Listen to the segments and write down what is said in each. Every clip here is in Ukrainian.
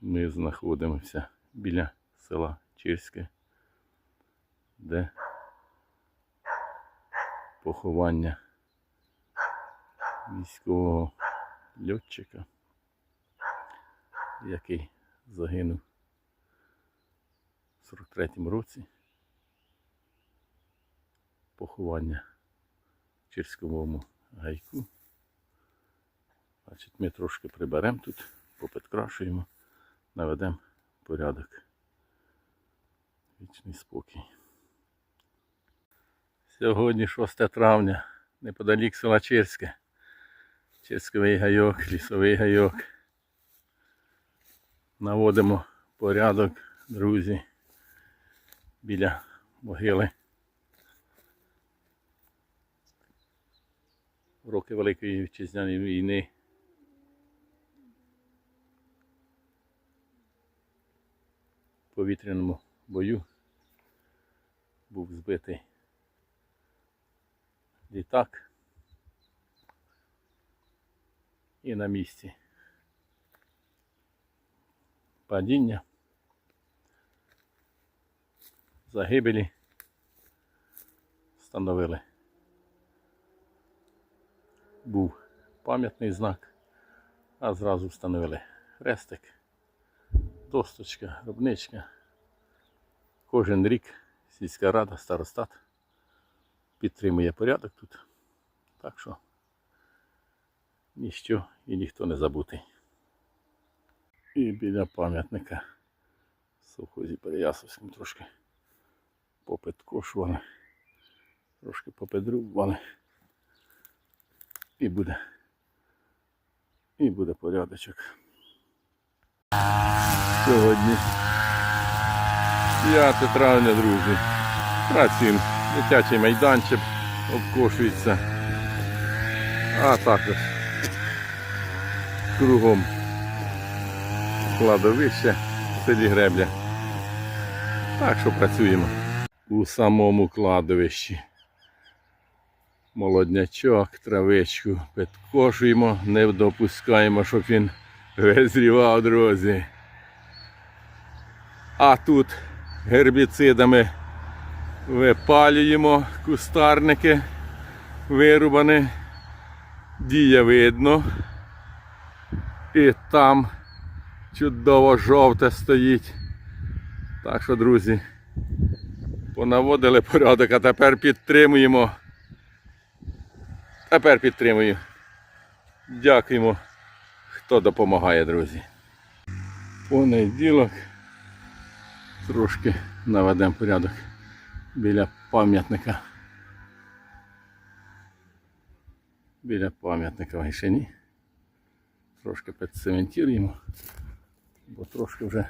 Ми знаходимося біля села Чирське, де поховання військового льотчика, який загинув в 43-му році. Поховання в Чирськовому гайку. Значить, ми трошки приберемо тут, попідкрашуємо, наведемо порядок. Вічний спокій. Сьогодні 6 травня, неподалік села Чирське. Чирськовий гайок, лісовий гайок. Наводимо порядок, друзі, біля могили. Роки Великої Вітчизняної війни повітряному бою був збитий літак. І на місці падіння, загибелі встановили. Був пам'ятний знак, а зразу встановили. Хрестик, досточка, гробничка. Кожен рік сільська рада, старостат підтримує порядок тут. Так що ніщо і ніхто не забутий. І біля пам'ятника в совхозі Переясовському трошки попідкошували, трошки попедрубували. І буде. І буде порядочок. Сьогодні 5 травня, друзі. Працюємо. Дитячий майданчик обкошується. А також кругом кладовище в селі Гребля. Так що працюємо у самому кладовищі. Молоднячок, травичку підкошуємо, не допускаємо, щоб він визрівав, друзі. А тут гербіцидами випалюємо кустарники вирубані. Дія видно. І там чудово жовте стоїть. Так що, друзі, понаводили порядок, а тепер підтримуємо. Тепер підтримую. Дякуємо, хто допомагає, друзі. Понеділок. Трошки наведемо порядок біля пам'ятника. Біля пам'ятника в Гайшині. Трошки підцементуємо, бо трошки вже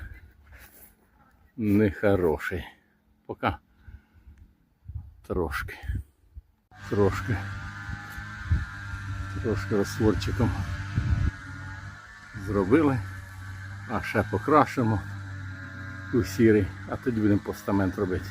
нехороший. Поки трошки. Трошки. Трошки розтворчиком зробили, а ще покрашимо у сірий, а тоді будемо постамент робити.